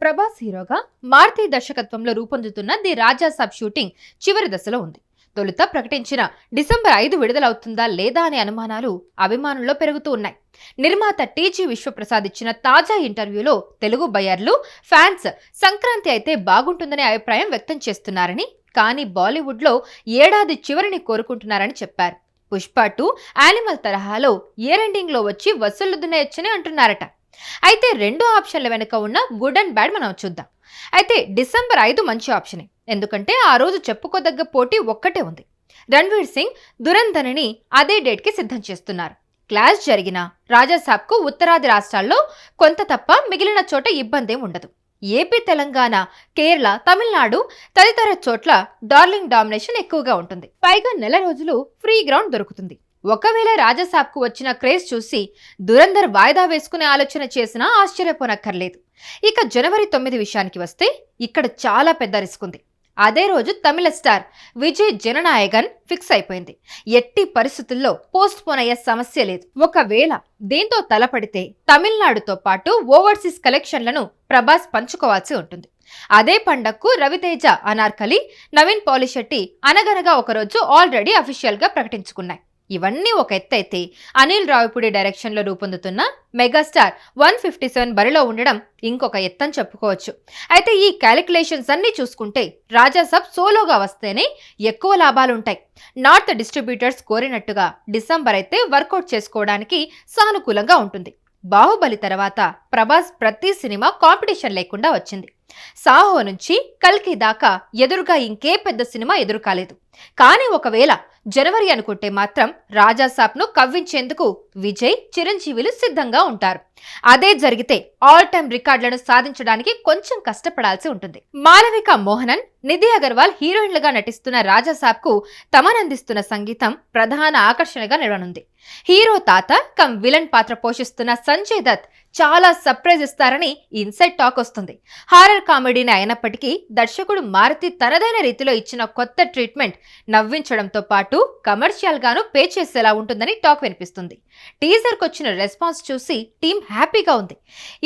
ప్రభాస్ హీరోగా మారుతి దర్శకత్వంలో రూపొందుతున్న ది రాజా సబ్ షూటింగ్ చివరి దశలో ఉంది. తొలుత ప్రకటించిన డిసెంబర్ ఐదు విడుదలవుతుందా లేదా అనే అనుమానాలు అభిమానుల్లో పెరుగుతూ ఉన్నాయి. నిర్మాత టీజీ విశ్వప్రసాద్ ఇచ్చిన తాజా ఇంటర్వ్యూలో తెలుగు బయర్లు ఫ్యాన్స్ సంక్రాంతి అయితే బాగుంటుందనే అభిప్రాయం వ్యక్తం చేస్తున్నారని కానీ బాలీవుడ్లో ఏడాది చివరిని కోరుకుంటున్నారని చెప్పారు. పుష్ప టూ యానిమల్ తరహాలో ఇయర్ ఎండింగ్లో వచ్చి వసూళ్ళు దున్నేయచ్చని అంటున్నారట. అయితే రెండు ఆప్షన్ల వెనుక ఉన్న గుడ్ అండ్ బ్యాడ్ మనం చూద్దాం. అయితే డిసెంబర్ ఐదు మంచి ఆప్షనే. ఎందుకంటే ఆ రోజు చెప్పుకోదగ్గ పోటీ ఒక్కటే ఉంది. రణ్వీర్ సింగ్ దురంధనని అదే డేట్కి సిద్ధం చేస్తున్నారు. క్లాస్ జరిగిన రాజాసాబ్కు ఉత్తరాది రాష్ట్రాల్లో కొంత తప్ప మిగిలిన చోట ఇబ్బంది ఉండదు. ఏపీ తెలంగాణ కేరళ తమిళనాడు తదితర చోట్ల డార్లింగ్ డామినేషన్ ఎక్కువగా ఉంటుంది. పైగా నెల రోజులు ఫ్రీ గ్రౌండ్ దొరుకుతుంది. ఒకవేళ రాజసాబ్కు వచ్చిన క్రేజ్ చూసి దురందర్ వాయిదా వేసుకునే ఆలోచన చేసినా ఆశ్చర్యపోనక్కర్లేదు. ఇక జనవరి తొమ్మిది విషయానికి వస్తే ఇక్కడ చాలా పెద్ద రిస్క్ ఉంది. అదే రోజు తమిళ స్టార్ విజయ్ జననాయగన్ ఫిక్స్ అయిపోయింది. ఎట్టి పరిస్థితుల్లో పోస్ట్ పోన్ అయ్యే సమస్య లేదు. ఒకవేళ దీంతో తలపడితే తమిళనాడుతో పాటు ఓవర్సీస్ కలెక్షన్లను ప్రభాస్ పంచుకోవాల్సి ఉంటుంది. అదే పండక్కు రవితేజ అనార్కలి నవీన్ పాలిశెట్టి అనగనగా ఒకరోజు ఆల్రెడీ అఫీషియల్గా ప్రకటించుకున్నాయి. ఇవన్నీ ఒక ఎత్తైతే అనిల్ రావిపూడి డైరెక్షన్లో రూపొందుతున్న మెగాస్టార్ వన్ ఫిఫ్టీ సెవెన్ బరిలో ఉండడం ఇంకొక ఎత్తని చెప్పుకోవచ్చు. అయితే ఈ క్యాలిక్యులేషన్స్ అన్నీ చూసుకుంటే రాజాసాబ్ సోలోగా వస్తేనే ఎక్కువ లాభాలుంటాయి నార్త్ డిస్ట్రిబ్యూటర్స్ కోరినట్టుగా డిసెంబర్ అయితే వర్కౌట్ చేసుకోవడానికి సానుకూలంగా ఉంటుంది. బాహుబలి తర్వాత ప్రభాస్ ప్రతి సినిమా కాంపిటీషన్ లేకుండా వచ్చింది. సాహో నుంచి కల్కి దాకా ఎదురుగా ఇంకే పెద్ద సినిమా ఎదురు కాలేదు కానీ ఒకవేళ జనవరి అనుకుంటే మాత్రం రాజాసాబ్ను కవ్వించేందుకు విజయ్ చిరంజీవిలు సిద్ధంగా ఉంటారు. అదే జరిగితే ఆల్ టైమ్ రికార్డులను సాధించడానికి కొంచెం కష్టపడాల్సి ఉంటుంది. మాలవిక మోహనన్ నిధి అగర్వాల్ హీరోయిన్లుగా నటిస్తున్న రాజాసాబ్కు తమనందిస్తున్న సంగీతం ప్రధాన ఆకర్షణగా నిలవనుంది. హీరో తాత కమ్ విలన్ పాత్ర పోషిస్తున్న సంజయ్ దత్ చాలా సర్ప్రైజ్ ఇస్తారని ఇన్సైడ్ టాక్ వస్తుంది. హారర్ కామెడీని అయినప్పటికీ దర్శకుడు మారుతి తనదైన రీతిలో ఇచ్చిన కొత్త ట్రీట్మెంట్ నవ్వించడంతో పాటు కమర్షియల్ గాను పే చేసేలా ఉంటుందని టాక్ వినిపిస్తుంది. టీజర్కి వచ్చిన రెస్పాన్స్ చూసి టీం హ్యాపీగా ఉంది.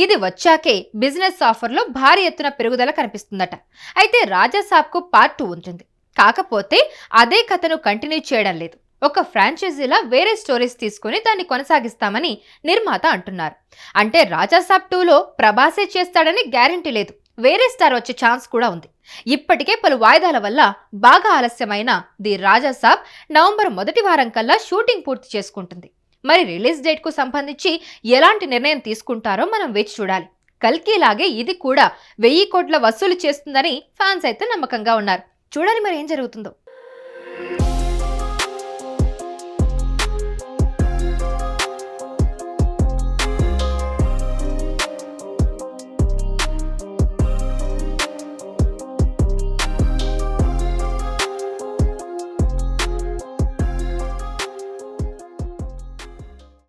ఇది వచ్చాకే బిజినెస్ ఆఫర్లో భారీ ఎత్తున పెరుగుదల కనిపిస్తుందట. అయితే రాజాసాబ్కు పార్ట్ టూ ఉంటుంది. కాకపోతే అదే కథను కంటిన్యూ చేయడం లేదు. ఒక ఫ్రాంచైజీలా వేరే స్టోరీస్ తీసుకుని దాన్ని కొనసాగిస్తామని నిర్మాత అంటున్నారు. అంటే రాజాసాబ్ టూలో ప్రభాసే చేస్తాడని గ్యారంటీ లేదు. వేరే స్టార్ వచ్చే ఛాన్స్ కూడా ఉంది. ఇప్పటికే పలు వాయిదాల వల్ల బాగా ఆలస్యమైన ది రాజాసాబ్ నవంబర్ మొదటి వారం కల్లా షూటింగ్ పూర్తి చేసుకుంటుంది. మరి రిలీజ్ డేట్కు సంబంధించి ఎలాంటి నిర్ణయం తీసుకుంటారో మనం వేచి చూడాలి. కల్కీలాగే ఇది కూడా వెయ్యి కోట్ల వసూలు చేస్తుందని ఫ్యాన్స్ అయితే నమ్మకంగా ఉన్నారు. చూడాలి మరి ఏం జరుగుతుందో.